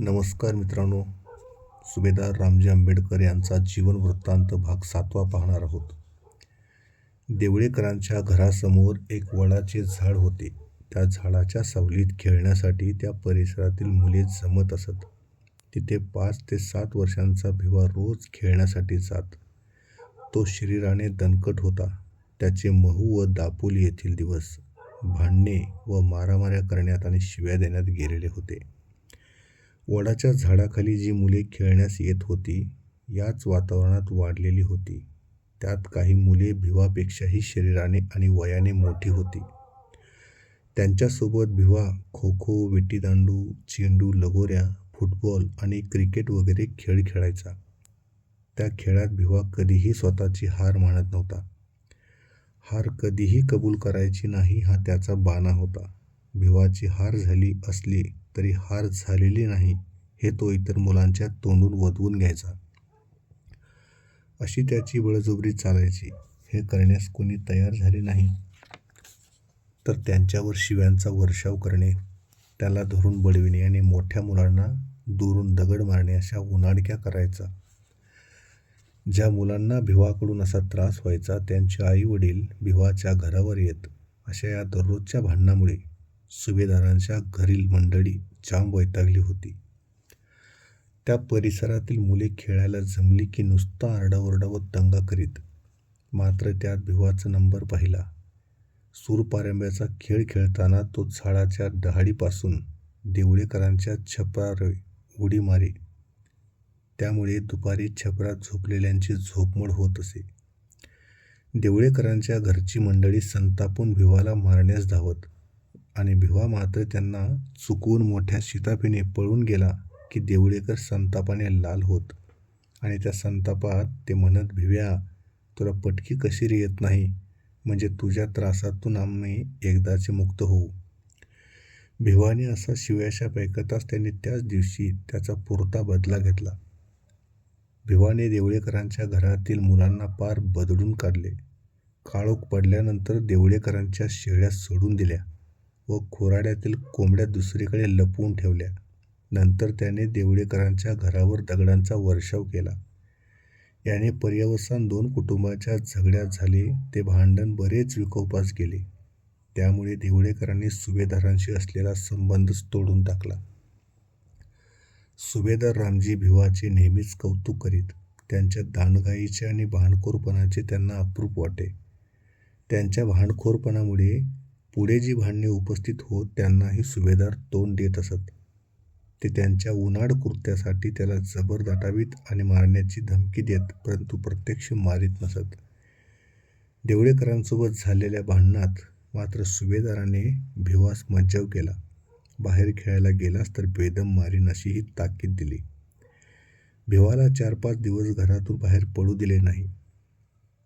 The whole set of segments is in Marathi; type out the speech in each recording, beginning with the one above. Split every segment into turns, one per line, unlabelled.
नमस्कार मित्रांनो. सुभेदार रामजी आंबेडकर यांचा जीवन वृत्तांत भाग सातवा पाहणार आहोत. देवळेकरांच्या घरासमोर एक वडाचे झाड होते. त्या झाडाच्या सावलीत खेळण्यासाठी त्या परिसरातील मुले जमत असत. तिथे पाच ते सात वर्षांचा भिवा रोज खेळण्यासाठी जात. तो शरीराने दणकट होता. त्याचे महू व दापोली येथील दिवस भांडणे व मारामाऱ्या करण्यात आणि शिव्या देण्यात गेलेले होते. वडाच्या झाडाखाली जी मुले खेळण्यास येत होती याच वातावरणात वाढलेली होती. त्यात काही मुले भिवापेक्षाही शरीराने आणि वयाने मोठी होती. त्यांच्यासोबत भिवा खो खो विटीदांडू चेंडू लगोऱ्या फुटबॉल आणि क्रिकेट वगैरे खेळ खेळायचा. त्या खेळात भिवा कधीही स्वतःची हार मानत नव्हता. हार कधीही कबूल करायची नाही हा त्याचा बाणा होता. भिवाची हार झाली असली तरी हार झालेली नाही हे तो इतर मुलांच्या तोंडून वधवून घ्यायचा. अशी त्याची बळजबरी चालायची. हे करण्यास कोणी तयार झाले नाही. तर त्यांच्यावर शिव्यांचा वर्षाव करणे त्याला धरून बडविणे आणि मोठ्या मुलांना दुरून दगड मारणे अशा उन्हाडक्या करायचा. ज्या मुलांना भिवाकडून असा त्रास व्हायचा त्यांचे आई वडील भिवाच्या घरावर येत अशा या दररोजच्या भांडणामुळे सुभेदारांच्या घरील मंडळी जाम वैतागली होती. त्या परिसरातील मुले खेळायला जमली की नुसता आरडाओरडा व दंगा करीत. मात्र त्यात भिवाचा नंबर पाहिला. सूरपारंब्याचा खेळ खेळताना तो झाडाच्या डहाडीपासून देवळेकरांच्या छपरावर उडी मारे. त्यामुळे दुपारी छपरात झोपलेल्यांची झोपमोड होत असे. देवळेकरांच्या घरची मंडळी संतापून भिवाला मारण्यास धावत. आणि भिवा मात्र त्यांना चुकवून मोठ्या शिताफीने पळून गेला की देवळेकर संतापाने लाल होत. आणि त्या संतापात ते म्हणत भिव्या तुला पटकी कशी रे येत नाही? म्हणजे तुझ्या त्रासातून आम्ही एकदाचे मुक्त होऊ. भिवाने असा शिव्याशाप ऐकताच त्यांनी त्याच दिवशी त्याचा पुरता बदला घेतला. भिवाने देवळेकरांच्या घरातील मुलांना पार बदडून काढले. काळोख पडल्यानंतर देवळेकरांच्या शेळ्या सोडून दिल्या. व खोराड्यातील कोंबड्या दुसरीकडे लपवून ठेवल्या. नंतर त्याने देवळेकरांच्या घरावर दगडांचा वर्षाव केला. याने पर्यवसान दोन कुटुंबाच्या झगड्यात झाले ते भांडण बरेच विकोपास गेले. त्यामुळे देवळेकरांनी सुभेदारांशी असलेला संबंधच तोडून टाकला. सुभेदार रामजी भिवाचे नेहमीच कौतुक करीत त्यांच्या दांडगाईचे आणि भांडखोरपणाचे त्यांना अप्रूप वाटे. त्यांच्या भांडखोरपणामुळे पुढे जी भांडणे उपस्थित होत त्यांनाही सुभेदार तोंड देत असत. ते त्यांच्या उन्हाळ कृत्यासाठी त्याला जबर दाटावीत आणि मारण्याची धमकी देत परंतु प्रत्यक्ष मारित नसत. देवळेकरांसोबत झालेल्या भांडणात मात्र सुभेदाराने भिवास मज्जाव केला. बाहेर खेळायला गेलास तर बेदम मारीन अशीही ताकीद दिली. भिवाला चार पाच दिवस घरातून बाहेर पडू दिले नाही.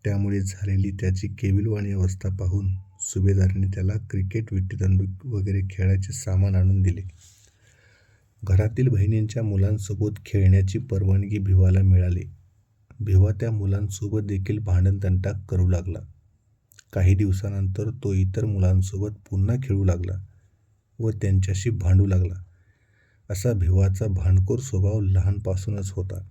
त्यामुळे झालेली त्याची केविलवाणी अवस्था पाहून सुभेदारने त्याला क्रिकेट विट्टीदांडू वगैरे खेळायचे सामान आणून दिले. घरातील बहिणींच्या मुलांसोबत खेळण्याची परवानगी भिवाला मिळाली. भिवा त्या मुलांसोबत देखील भांडणतंटा करू लागला. काही दिवसानंतर तो इतर मुलांसोबत पुन्हा खेळू लागला व त्यांच्याशी भांडू लागला. असा भिवाचा भांडखोर स्वभाव लहानपासूनच होता.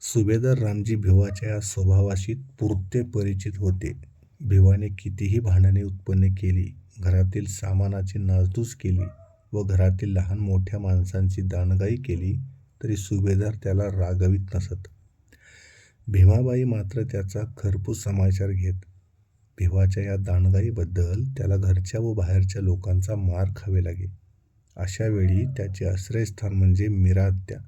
सुभेदार रामजी भिवाच्या या स्वभावाशी पुरते परिचित होते. भिवाने कितीही भांडणे उत्पन्न केली घरातील सामानाची नासधूस केली व घरातील लहान मोठ्या माणसांची दांडगाई केली तरी सुभेदार त्याला रागवीत नसत. भीमाबाई मात्र त्याचा खरपूस समाचार घेत भिवाच्या या दानगाईबद्दल त्याला घरच्या व बाहेरच्या लोकांचा मार खावे लागे. अशा वेळी त्याचे आश्रयस्थान म्हणजे मीरात्या.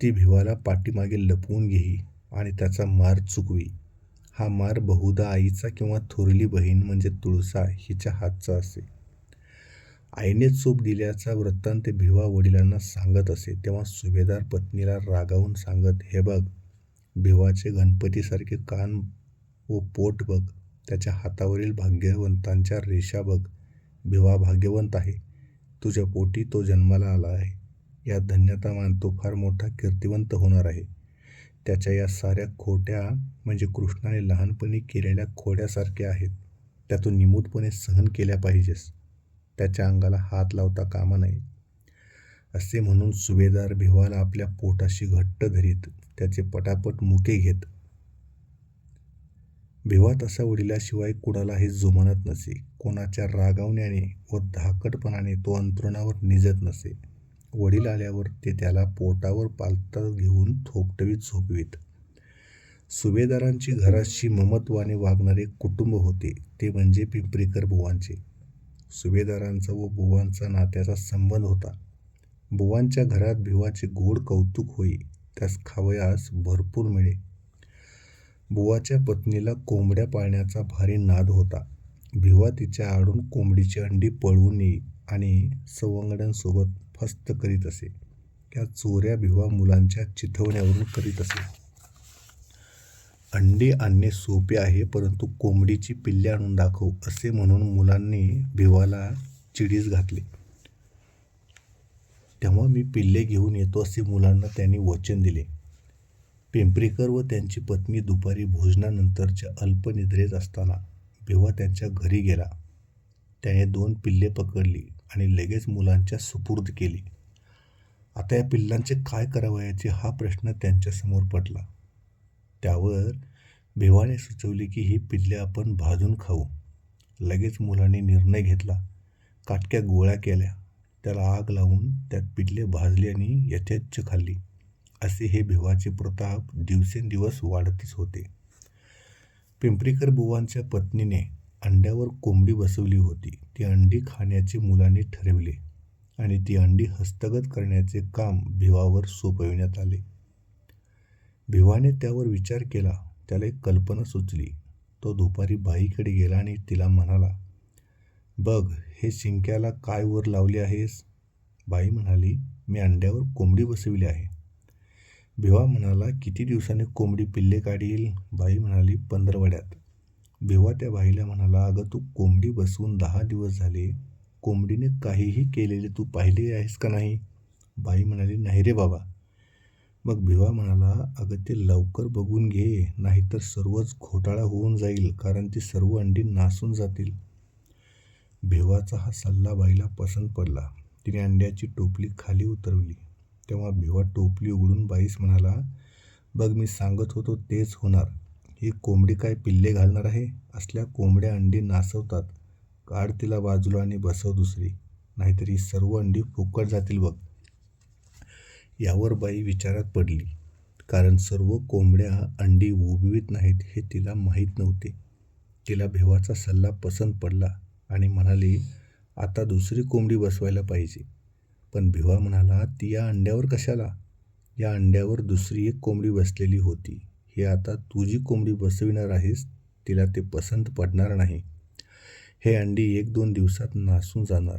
ती भिवाला पाठीमागे लपवून घेई आणि त्याचा मार चुकवी. हा मार बहुधा आईचा किंवा थोरली बहीण म्हणजे तुळसा हिच्या हातचा असे. आईने चूप दिल्याचा वृत्तांत भिवा वडिलांना सांगत असे. तेव्हा सुभेदार पत्नीला रागावून सांगत हे बघ भिवाचे गणपतीसारखे कान व पोट बघ त्याच्या हातावरील भाग्यवंतांच्या रेषा बघ. भिवा भाग्यवंत आहे. तुझ्या पोटी तो जन्माला आला आहे. या धन्यता मान तो फार मोठा कीर्तिवंत होणार आहे. त्याच्या या साऱ्या खोट्या म्हणजे कृष्णाने लहानपणी केलेल्या खोड्यासारख्या आहेत. त्यातून निमूटपणे सहन केल्या पाहिजेस. त्याच्या अंगाला हात लावता कामा नये. असे म्हणून सुभेदार भिवाला आपल्या पोटाशी घट्ट धरीत त्याचे पटापट मुके घेत. भिवा तसा वडिलाशिवाय कुणालाही जुमानत नसे. कोणाच्या रागावण्याने व धाकटपणाने तो अंतरुणावर निजत नसे. वडील आल्यावर ते त्याला पोटावर पालथा घेऊन थोपटवीत झोपवीत. सुभेदारांची घराशी ममत्वाने वागणारे कुटुंब होते ते म्हणजे पिंपरीकर बुवांचे. सुभेदारांचा व बुवांचा नात्याचा संबंध होता. बुवांच्या घरात भिवाचे गोड कौतुक होई त्यास खावयास भरपूर मिळे. बुवाच्या पत्नीला कोंबड्या पाळण्याचा भारी नाद होता. भिवा तिच्या आडून कोंबडीची अंडी पळवून येई आणि सवंगड्यांसोबत फस्त करीत असे. त्या चोऱ्या भिवा मुलांच्या चिथवण्यावरून करीत असे. अंडी आणणे सोपे आहे परंतु कोंबडीची पिल्ले आणून दाखव असे म्हणून मुलांनी भिवाला चिडीस घातले. तेव्हा मी पिल्ले घेऊन येतो असे मुलांना त्यांनी वचन दिले. पिंपरीकर व त्यांची पत्नी दुपारी भोजनानंतरच्या अल्पनिद्रेत असताना भिवा त्यांच्या घरी गेला. त्याने दोन पिल्ले पकडली. आणि लगेच मुलांच्या सुपूर्द केली. आता या पिल्लांचे काय करावयाचे हा प्रश्न त्यांच्यासमोर पडला. त्यावर भिवाने सुचवले की ही पिल्ले आपण भाजून खाऊ. लगेच मुलांनी निर्णय घेतला. काटक्या गोळ्या केल्या. त्याला आग लावून त्यात पिल्ले भाजली आणि यथेच्छ खाल्ली. असे हे भिवाचे प्रताप दिवसेंदिवस वाढतच होते. पिंपरीकर बुवांच्या पत्नीने अंड्यावर कोंबडी बसवली होती. ती अंडी खाण्याचे मुलाने ठरविले आणि ती अंडी हस्तगत करण्याचे काम भिवावर सोपविण्यात आले. भिवाने त्यावर विचार केला. त्याला एक कल्पना सुचली. तो दुपारी बाईकडे गेला आणि तिला म्हणाला बघ हे शिंक्याला काय वर लावले आहेस? बाई म्हणाली मी अंड्यावर कोंबडी बसविली आहे. भिवा म्हणाला किती दिवसाने कोंबडी पिल्ले काढील? बाई म्हणाली पंधरवड्यात. भिवा त्या बाईला म्हणाला अगं तू कोंबडी बसवून दहा दिवस झाले. कोंबडीने काहीही केलेले तू पाहिले आहेस का नाही? बाई म्हणाली नाही रे बाबा. मग भिवा म्हणाला अगं ते लवकर बघून घे नाहीतर सर्वच घोटाळा होऊन जाईल कारण ती सर्व अंडी नासून जातील. भिवाचा हा सल्ला बाईला पसंत पडला. तिने अंड्याची टोपली खाली उतरवली. तेव्हा भिवा टोपली उघडून बाईस म्हणाला बघ मी सांगत होतो तेच होणार. ही कोंबडी काय पिल्ले घालणार आहे? असल्या कोंबड्या अंडी नासवतात. काढ तिला बाजूला आणि बसव दुसरी. नाहीतर ही सर्व अंडी फुकट जातील बघ. यावर बाई विचारात पडली. कारण सर्व कोंबड्या अंडी उबवीत नाहीत हे तिला माहीत नव्हते. तिला भेवाचा सल्ला पसंत पडला आणि म्हणाली आता दुसरी कोंबडी बसवायला पाहिजे. पण भिवा म्हणाला ती या अंड्यावर कशाला? या अंड्यावर दुसरी एक कोंबडी बसलेली होती. ही आता तू जी कोंबडी बसविणार आहेस तिला ते पसंत पडणार नाही. हे अंडी एक दोन दिवसात नासून जाणार.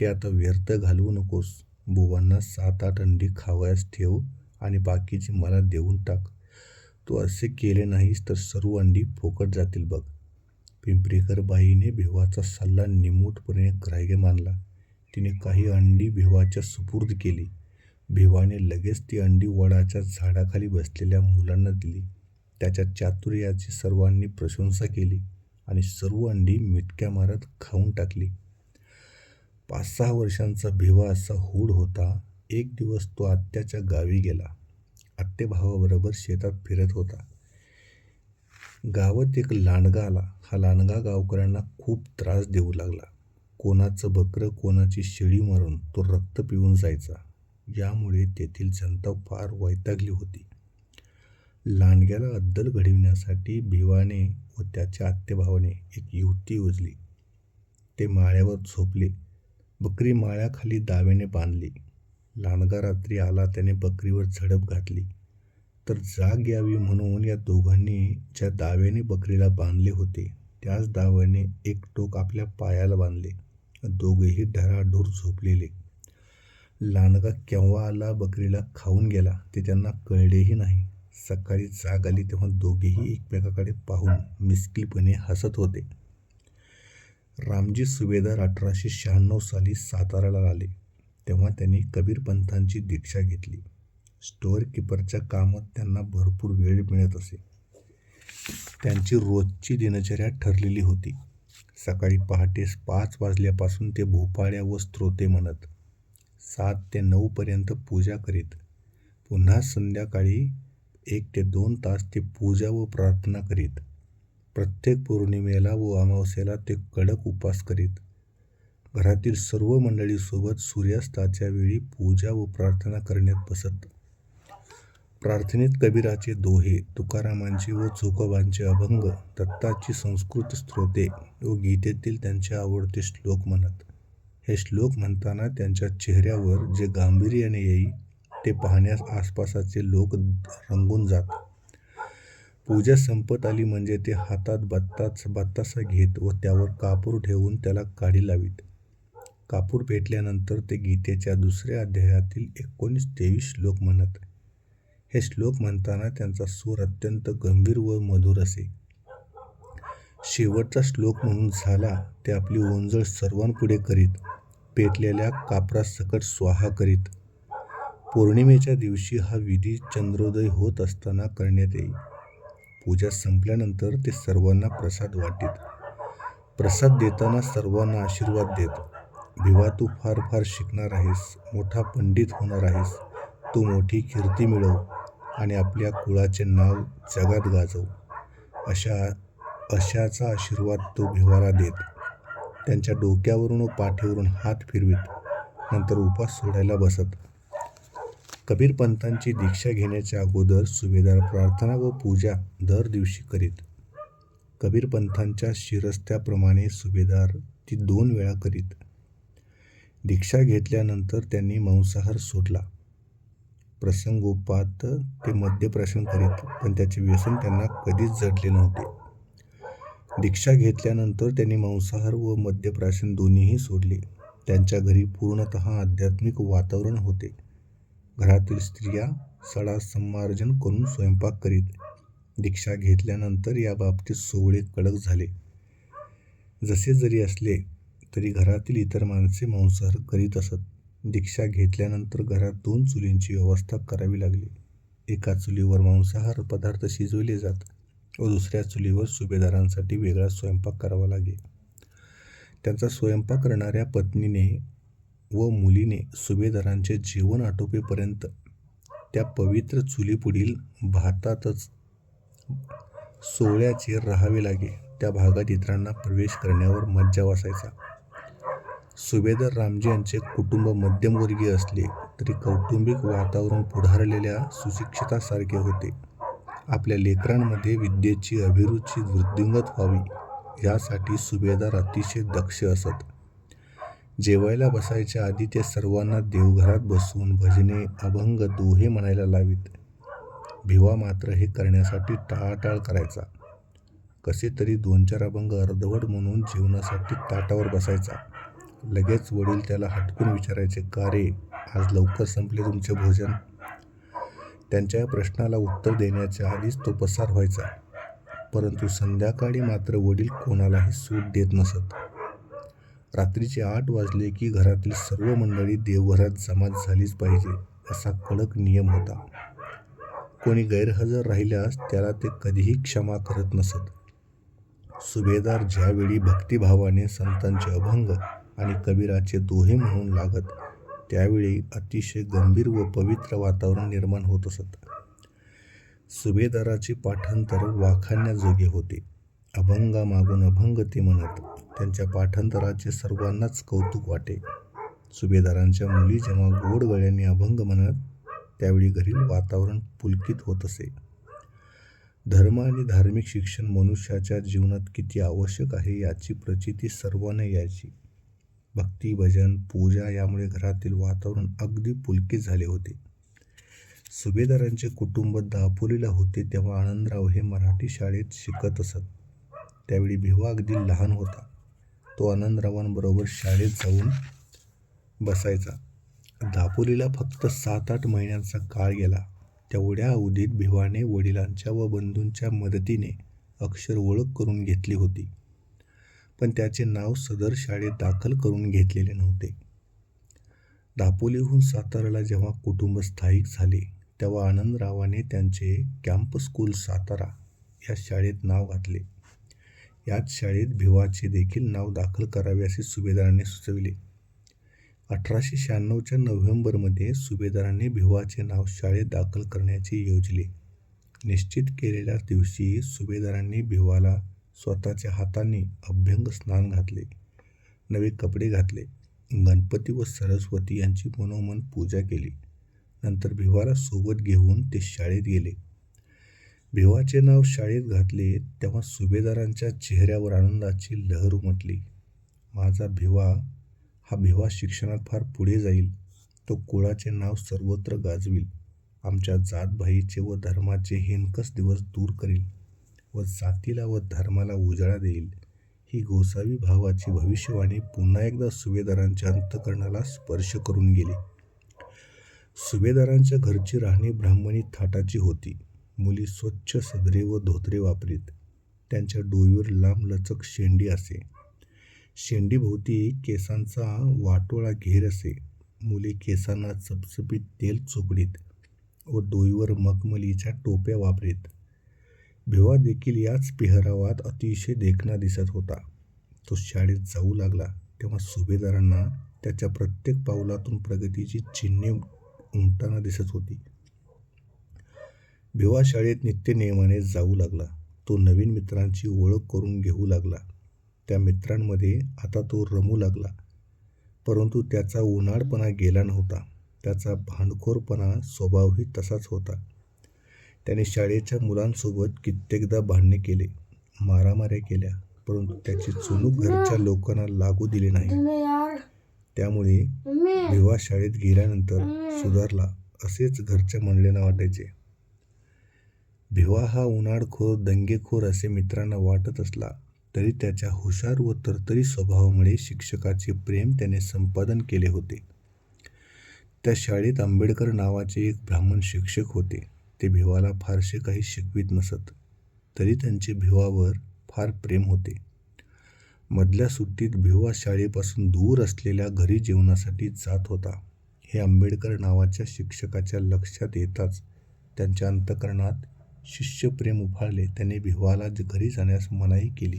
ते आता व्यर्थ घालवू नकोस. बुवांना सात आठ अंडी खावयास ठेव आणि बाकीची मला देऊन टाक. तू असे केले नाहीस तर सर्व अंडी फोकट जातील बघ. पिंपरीकर बाईने भिवाचा सल्ला निमूटपणे ग्राह्य मानला. तिने काही अंडी भिवाच्या सुपूर्द केली. भिवाने लगेच ती अंडी वडाच्या झाडाखाली बसलेल्या मुलांना दिली. त्याच्या चातुर्याची सर्वांनी प्रशंसा केली आणि सर्व अंडी मिटक्या मारत खाऊन टाकली. पाच सहा वर्षांचा भिवा असा हूड होता एक दिवस तो आत्याच्या गावी गेला. आत्ते भावाबरोबर शेतात फिरत होता. गावात एक लांडगा आला. हा लांडगा गावकऱ्यांना खूप त्रास देऊ लागला. कोणाचं बकरं कोणाची शेळी मारून तो रक्त पिऊन जायचा. यामुळे तेथील जनता फार वैतागली होती. लांडग्याला अद्दल घडविण्यासाठी भिवाने व त्याच्या आत्तेभावाने एक युवती उजली. ते माळ्यावर झोपले. बकरी माळ्याखाली दाव्याने बांधली. लांडगा रात्री आला त्याने बकरीवर झडप घातली. तर जाग यावी म्हणून या दोघांनी ज्या दाव्याने बकरीला बांधले होते त्याच दाव्याने एक टोक आपल्या पायाला बांधले. दोघेही ढराढूर झोपलेले. लांडगा केव्हा आला बकरीला खाऊन गेला ते त्यांना कळलेही नाही. सकाळी जाग आली तेव्हा दोघेही एकमेकाकडे पाहून मिस्किलपणे हसत होते. रामजी सुभेदार अठराशे शहाण्णव साली साताराला आले. तेव्हा त्यांनी कबीर पंथांची दीक्षा घेतली. स्टोअर किपरच्या कामात त्यांना भरपूर वेळ मिळत असे. त्यांची रोजची दिनचर्या ठरलेली होती. सकाळी पहाटेस पाच वाजल्यापासून ते भोपाळ्या व स्त्रोते म्हणत सात ते नऊपर्यंत पूजा करीत. पुन्हा संध्याकाळी एक ते दोन तास ते पूजा व प्रार्थना करीत. प्रत्येक पौर्णिमेला व अमावस्येला ते कडक उपास करीत. घरातील सर्व मंडळीसोबत सूर्यास्ताच्या वेळी पूजा व प्रार्थना करण्यात बसत. प्रार्थनेत कबीराचे दोहे तुकारामांचे व चोकोबांचे अभंग दत्ताची संस्कृत स्त्रोते व गीतेतील त्यांचे आवडते श्लोक म्हणत. हे श्लोक म्हणताना त्यांच्या चेहऱ्यावर जे गांभीर्याने येई ते पाहण्यास आसपासचे लोक रंगून जात. पूजा संपत आली म्हणजे ते हातात बत्ताच बत्तासा घेत व त्यावर कापूर ठेवून त्याला काढी लावीत. कापूर पेटल्यानंतर ते गीतेच्या दुसऱ्या अध्यायातील एकोणीस तेवीस श्लोक म्हणत. हे श्लोक म्हणताना त्यांचा सूर अत्यंत गंभीर व मधुर असे. शेवटचा श्लोक म्हणून झाला ते आपली ओंजळ सर्वांपुढे करीत पेटलेल्या कापरासकट स्वाहा करीत. पौर्णिमेच्या दिवशी हा विधी चंद्रोदय होत असताना करण्यात येई पूजा संपल्यानंतर ते सर्वांना प्रसाद वाटीत प्रसाद देताना सर्वांना आशीर्वाद देत. भिवा तू फार फार शिकणार आहेस मोठा पंडित होणार आहेस. तू मोठी कीर्ती मिळव आणि आपल्या कुळाचे नाव जगात गाजव. अशा अशाचा आशीर्वाद तो भिवाला देत. त्यांच्या डोक्यावरून व पाठीवरून हात फिरवीत. नंतर उपास सोडायला बसत. कबीर पंतांची दीक्षा घेण्याच्या अगोदर सुभेदार प्रार्थना व पूजा दर दिवशी करीत. कबीर पंथांच्या शिरस्त्याप्रमाणे सुभेदार ती दोन वेळा करीत. दीक्षा घेतल्यानंतर त्यांनी मांसाहार सोडला. प्रसंगोपात ते मद्यप्राशन करीत पण त्याचे व्यसन त्यांना कधीच जडले नव्हते. दीक्षा घेतल्यानंतर त्यांनी मांसाहार व मद्यप्राशन दोन्हीही सोडले. त्यांच्या घरी पूर्णत आध्यात्मिक वातावरण होते. घरातील स्त्रिया सडा संमार्जन करून स्वयंपाक करीत दीक्षा घेतल्यानंतर या बाबतीत सोवळे कडक झाले. जसे जरी असले तरी घरातील इतर माणसे मांसाहार करीत असत. दीक्षा घेतल्यानंतर घरात दोन चुलींची व्यवस्था करावी लागली. एका चुलीवर मांसाहार पदार्थ शिजवले जात व दुसऱ्या चुलीवर सुभेदारांसाठी वेगळा स्वयंपाक करावा लागे. त्यांचा स्वयंपाक करणाऱ्या पत्नीने व मुलीने सुभेदारांचे जीवन आटोपेपर्यंत त्या पवित्र चुलीपुढील भारतातच सोहळ्याचे राहावे लागे. त्या भागात इतरांना प्रवेश करण्यावर मज्जा वासायचा. सुभेदार रामजी यांचे कुटुंब मध्यमवर्गीय असले तरी कौटुंबिक वातावरण पुढारलेल्या सुशिक्षितासारखे होते. आपल्या लेकरांमध्ये विद्येची अभिरुची वृद्धिंगत व्हावी यासाठी सुभेदार अतिशय दक्ष असत. जेवायला बसायच्या आधी ते सर्वांना देवघरात बसून भजने अभंग दोहे म्हणायला लावीत. भिवा मात्र हे करण्यासाठी टाळाटाळ करायचा. कसे तरी दोन चार अभंग अर्धवट म्हणून जेवणासाठी ताटावर बसायचा. लगेच वडील त्याला हटकून विचारायचे का रे आज लवकर संपले तुमचे भोजन? त्यांच्या या प्रश्नाला उत्तर देण्याच्या आधीच तो पसार व्हायचा. परंतु संध्याकाळी मात्र वडील कोणालाही सूट देत नसत. रात्रीचे आठ वाजले की घरातील सर्व मंडळी देवघरात जमा झालीच पाहिजे असा कडक नियम होता. कोणी गैरहजर राहिल्यास त्याला ते कधीही क्षमा करत नसत. सुभेदार ज्यावेळी भक्तिभावाने संतांचे अभंग आणि कबीराचे दोहे म्हणून लागत त्यावेळी अतिशय गंभीर व पवित्र वातावरण निर्माण होत असत. सुभेदाराचे पाठांतर वाखाणण्याजोगे होते. अभंगामागून अभंग ते म्हणत त्यांच्या पाठांतराचे सर्वांनाच कौतुक वाटे. सुभेदारांच्या मुली जेव्हा गोड गळ्याने अभंग म्हणत त्यावेळी घरील वातावरण पुलकित होत असे. धर्म आणि धार्मिक शिक्षण मनुष्याच्या जीवनात किती आवश्यक आहे याची प्रचिती सर्वांना यायची. भक्ती भजन पूजा यामुळे घरातील वातावरण अगदी पुलकित झाले होते. सुभेदारांचे कुटुंब दापोलीला होते तेव्हा आनंदराव हे मराठी शाळेत शिकत असत. त्यावेळी भिवा अगदी लहान होता. तो आनंदरावांबरोबर शाळेत जाऊन बसायचा. दापोलीला फक्त सात आठ महिन्यांचा काळ गेला. तेवढ्या अवधीत भिवाने वडिलांच्या व बंधूंच्या मदतीने अक्षर ओळख करून घेतली होती. पण त्याचे नाव सदर शाळेत दाखल करून घेतलेले नव्हते. दापोलीहून साताराला जेव्हा कुटुंब स्थायिक झाले तेव्हा आनंदरावाने त्यांचे कॅम्प स्कूल सातारा या शाळेत नाव घातले. याच शाळेत भिवाचे देखील नाव दाखल करावे असे सुभेदारांनी सुचविले अठराशे शहाण्णवच्या नोव्हेंबरमध्ये सुभेदारांनी भिवाचे नाव शाळेत दाखल करण्याचे योजले. निश्चित केलेल्या दिवशी सुभेदारांनी भिवाला स्वतःच्या हाताने अभ्यंग स्नान घातले, नवे कपडे घातले, गणपती व सरस्वती यांची मनोमन पूजा केली. नंतर भिवाला सोबत घेऊन ते शाळेत गेले. भिवाचे नाव शाळेत घातले तेव्हा सुभेदारांच्या चेहऱ्यावर आनंदाची लहर उमटली. माझा भिवा हा भिवा शिक्षणात फार पुढे जाईल. तो कुळाचे नाव सर्वत्र गाजवील. आमच्या जातभाईचे व धर्माचे हेनकस दिवस दूर करील व जातीला व धर्माला उजाळा देईल, ही गोसावी भावाची भविष्यवाणी पुन्हा एकदा सुभेदारांच्या अंतःकरणाला स्पर्श करून गेली. सुभेदारांच्या घरची राहणी ब्राह्मणी थाटाची होती. मुली स्वच्छ सदरे व धोतरे वापरीत. त्यांच्या डोईवर लांबलचक शेंडी असे. शेंडीभोवती केसांचा वाटोळा घेर असे. मुली केसांना चपचपीत तेल चोपडीत व डोईवर मखमलीच्या टोप्या वापरीत. भिवा देखील याच पेहरावात अतिशय देखणा दिसत होता. तो शाळेत जाऊ लागला तेव्हा सुभेदारांना त्याच्या प्रत्येक पावलातून प्रगतीची चिन्हे उमटताना दिसत होती. भिवा शाळेत नित्यनियमाने जाऊ लागला. तो नवीन मित्रांची ओळख करून घेऊ लागला. त्या मित्रांमध्ये आता तो रमू लागला. परंतु त्याचा उन्हाळपणा गेला नव्हता. त्याचा भांडखोरपणा स्वभावही तसाच होता. त्याने शाळेच्या मुलांसोबत कित्येकदा भांडणे केले, मारामाऱ्या केल्या, परंतु त्याची चुणूक घरच्या लोकांना लागू दिली नाही. त्यामुळे भिवा शाळेत गेल्यानंतर सुधारला असेच घरच्या मंडळींना वाटायचे. भिवा हा उनाडखोर, दंगेखोर असे मित्रांना वाटत असला तरी त्याच्या हुशार व तरतरी स्वभावामुळे शिक्षकाचे प्रेम त्याने संपादन केले होते. त्या शाळेत आंबेडकर नावाचे एक ब्राह्मण शिक्षक होते. ते भिवाला फारसे काही शिकवीत नसत, तरी त्यांचे भिवावर फार प्रेम होते. मधल्या सुट्टीत भिवा शाळेपासून दूर असलेल्या घरी जेवणासाठी जात होता, हे आंबेडकर नावाच्या शिक्षकाच्या लक्षात येताच त्यांच्या अंतःकरणात शिष्यप्रेम उफाळले. त्याने भिवाला घरी जाण्यास मनाई केली.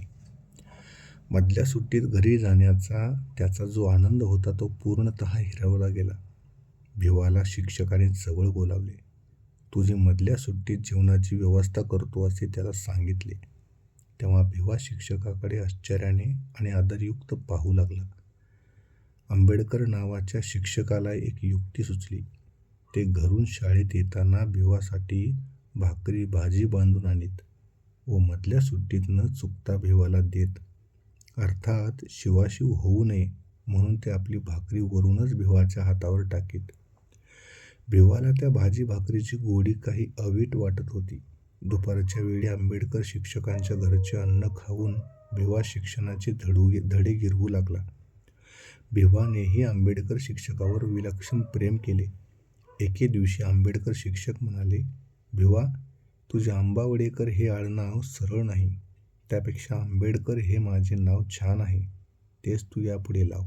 मधल्या सुट्टीत घरी जाण्याचा त्याचा जो आनंद होता तो पूर्णतः हिरावला गेला. भिवाला शिक्षकाने जवळ बोलावले. तुझी मधल्या सुट्टीत जेवणाची व्यवस्था करतो असे त्याला सांगितले. तेव्हा भिवा शिक्षकाकडे आश्चर्याने आणि आदरयुक्त पाहू लागला. आंबेडकर नावाच्या शिक्षकाला एक युक्ती सुचली. ते घरून शाळेत येताना भिवासाठी भाकरी भाजी बांधून आणीत व मधल्या सुट्टीत न चुकता भिवाला देत. अर्थात शिवाशिव होऊ नये म्हणून ते आपली भाकरी वरूनच भिवाच्या हातावर टाकीत. भिवाला त्या भाजी भाकरीची गोडी काही अवीट वाटत होती. दुपारच्या वेळी आंबेडकर शिक्षकांच्या घरचे अन्न खाऊन भिवा शिक्षणाचे धडू धडे गिरवू लागला. भिवानेही आंबेडकर शिक्षकावर विलक्षण प्रेम केले. एके दिवशी आंबेडकर शिक्षक म्हणाले, भिवा, तुझे आंबावडेकर हे आडनाव सरळ नाही. त्यापेक्षा आंबेडकर हे माझे नाव छान आहे. तेच तू यापुढे लाव.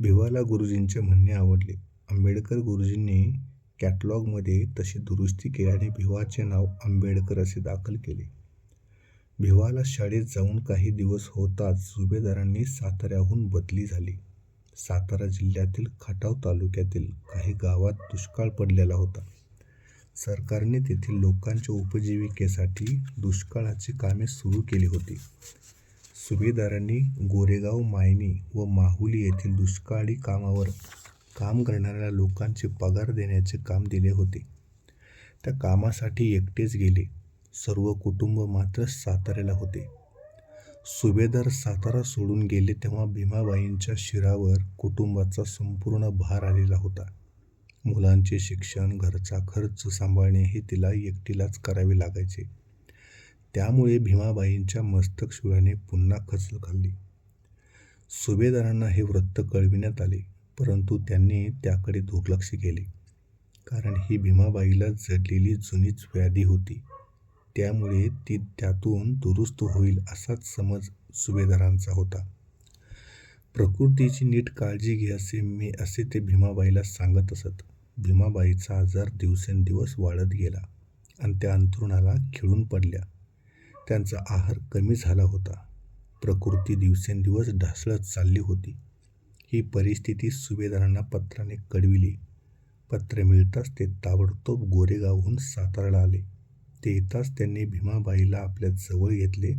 भिवाला गुरुजींचे म्हणणे आवडले. आंबेडकर गुरुजींनी कॅटलॉगमध्ये तशी दुरुस्ती केल्याने भिवाचे नाव आंबेडकर असे दाखल केले. भिवाला शाळेत जाऊन काही दिवस होताच सुभेदारांनी साताऱ्याहून बदली झाली. सातारा जिल्ह्यातील खटाव तालुक्यातील काही गावात दुष्काळ पडलेला होता. सरकारने तेथील लोकांच्या उपजीविकेसाठी दुष्काळाची कामे सुरू केली होती. सुभेदारांनी गोरेगाव, मायणी व माहुली येथील दुष्काळी कामावर काम करणाऱ्या लोकांचे पगार देण्याचे काम दिले होते. त्या कामासाठी एकटेच गेले. सर्व कुटुंब मात्र साताऱ्याला होते. सुभेदार सातारा सोडून गेले तेव्हा भीमाबाईंच्या शिरावर कुटुंबाचा संपूर्ण भार आलेला होता. मुलांचे शिक्षण, घरचा खर्च सांभाळणे हे तिला एकटीलाच करावे लागायचे. त्यामुळे भीमाबाईंच्या मस्तकशूळाने पुन्हा खचल खाल्ली. सुभेदारांना हे वृत्त कळविण्यात आले, परंतु त्यांनी त्याकडे दुर्लक्ष केले. कारण ही भीमाबाईला जडलेली जुनीच व्याधी होती. त्यामुळे ती त्यातून दुरुस्त होईल असाच समज सुभेदारांचा होता. प्रकृतीची नीट काळजी घे असे मी असे ते भीमाबाईला सांगत असत. भीमाबाईचा आजार दिवसेंदिवस वाढत गेला आणि त्या अंथरुणाला खिळून पडल्या. त्यांचा आहार कमी झाला होता. प्रकृती दिवसेंदिवस ढासळत चालली होती. ही परिस्थिती सुभेदारांना पत्राने कळविली पत्र मिळताच ते ताबडतोब गोरेगावहून सातारला आले ते येताच त्यांनी भीमाबाईला आपल्या जवळ घेतले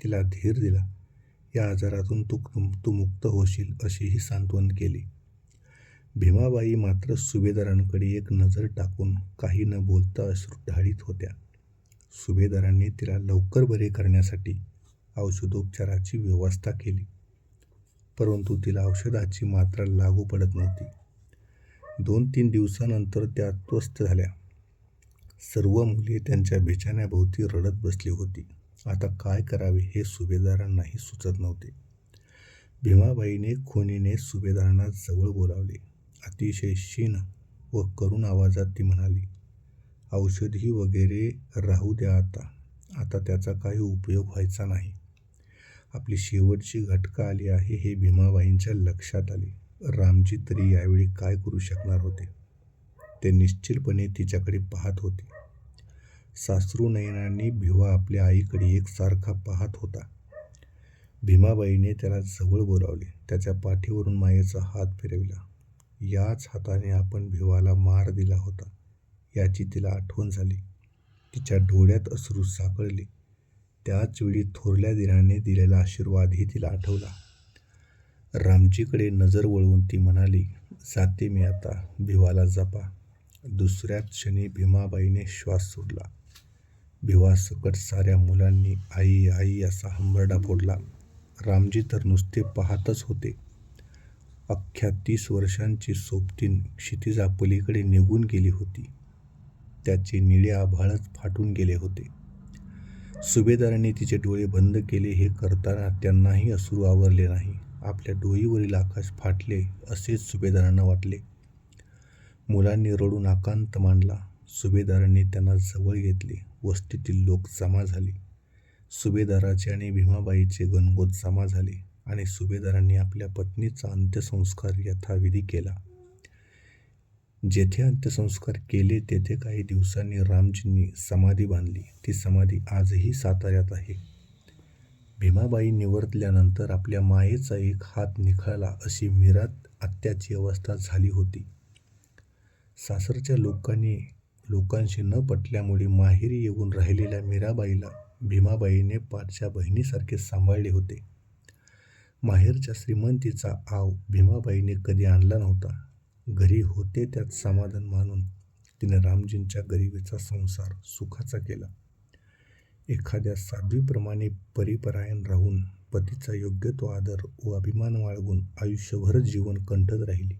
तिला धीर दिला या आजारातून तू तू मुक्त होशील अशीही सांत्वन केली. भीमाबाई मात्र सुभेदारांकडे एक नजर टाकून काही न बोलता अश्रू ढाळीत होत्या. सुभेदारांनी तिला लवकर बरे करण्यासाठी औषधोपचाराची व्यवस्था केली. परंतु तिला औषधाची मात्रा लागू पडत नव्हती. दोन तीन दिवसानंतर त्या अस्वस्थ झाल्या. सर्व मुले त्यांच्या बिछाण्याभोवती रडत बसली होती. आता काय करावे हे सुभेदारांनाही सुचत नव्हते. भीमाबाईने खुनीने सुभेदारांना जवळ बोलावले. अतिशय क्षीण व करुण आवाजात ती म्हणाली औषधी वगैरे राहू द्या आता. आता त्याचा काही उपयोग व्हायचा नाही. आपली शेवटची घटका आली आहे हे भीमाबाईंच्या लक्षात आले. रामजी तरी यावेळी काय करू शकणार होते? ते निश्चिलपणे तिच्याकडे पाहत होते. सासरू नयनांनी भिवा आपल्या आईकडे एकसारखा पाहत होता. भीमाबाईने त्याला जवळ बोलावले. त्याच्या पाठीवरून मायेचा हात फिरविला. याच हाताने आपण भिवाला मार दिला होता. याची तिला आठवण झाली. तिच्या डोळ्यात अश्रू साकळले. त्याच वेळी थोरल्या दिनाने दिलेला आशीर्वादही तिला आठवला. रामजीकडे नजर वळवून ती म्हणाली जाते मी आता. भिवाला जपा. दुसऱ्याच क्षणी भीमाबाईने श्वास सोडला. भिवासकट साऱ्या मुलांनी आई आई असा हंबरडा फोडला. रामजी तर नुसते पाहतच होते. अख्ख्या तीस वर्षांची सोबतीन क्षितिजापलीकडे निघून गेली होती. त्याचे निळे आभाळच फाटून गेले होते. सुभेदारांनी तिचे डोळे बंद केले हे करताना त्यांनाही अश्रू आवरले नाही. आपल्या डोईवरील आकाश फाटले असेच सुभेदारांना वाटले. मुलांनी रडून आकांत मांडला. सुभेदारांनी त्यांना जवळ घेतले. वस्तीतील लोक जमा झाले. सुभेदाराचे आणि भीमाबाईचे गणगोत जमा झाले आणि सुभेदारांनी आपल्या पत्नीचा अंत्यसंस्कार यथाविधी केला. जेथे अंत्यसंस्कार केले तेथे काही दिवसांनी रामजींनी समाधी बांधली. ती समाधी आजही साताऱ्यात आहे. भीमाबाई निवर्तल्यानंतर आपल्या मायेचा एक हात निखळला अशी मीरात आत्याची अवस्था झाली होती. सासरच्या लोकांनी लोकांशी न पटल्यामुळे माहेरी येऊन राहिलेल्या मीराबाईला भीमाबाईने पाठच्या बहिणीसारखे सांभाळले होते. माहेरच्या श्रीमंतीचा आव भीमाबाईने कधी आणला नव्हता. घरी होते त्यात समाधान मानून तिने रामजींच्या गरिबीचा संसार सुखाचा केला. एखाद्या साध्वीप्रमाणे परिपरायण राहून पतीचा योग्य तो आदर व अभिमान बाळगून आयुष्यभर जीवन कंठत राहिली.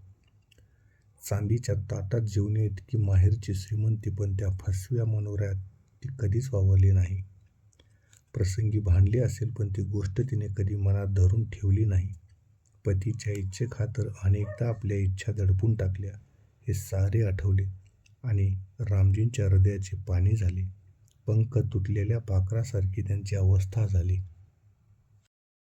चांदीच्या ताटात जेवणे इतकी माहेरची श्रीमंती पण त्या फसव्या मनोऱ्यात ती कधीच वावरली नाही. प्रसंगी भांडली असेल पण ती गोष्ट तिने कधी मनात धरून ठेवली नाही. पतीच्या इच्छेखातर अनेकदा आपल्या इच्छा दडपून टाकल्या हे सारे आठवले आणि रामजींच्या हृदयाचे पाणी झाले. पंख तुटलेल्या पाखरासारखी त्यांची अवस्था झाली.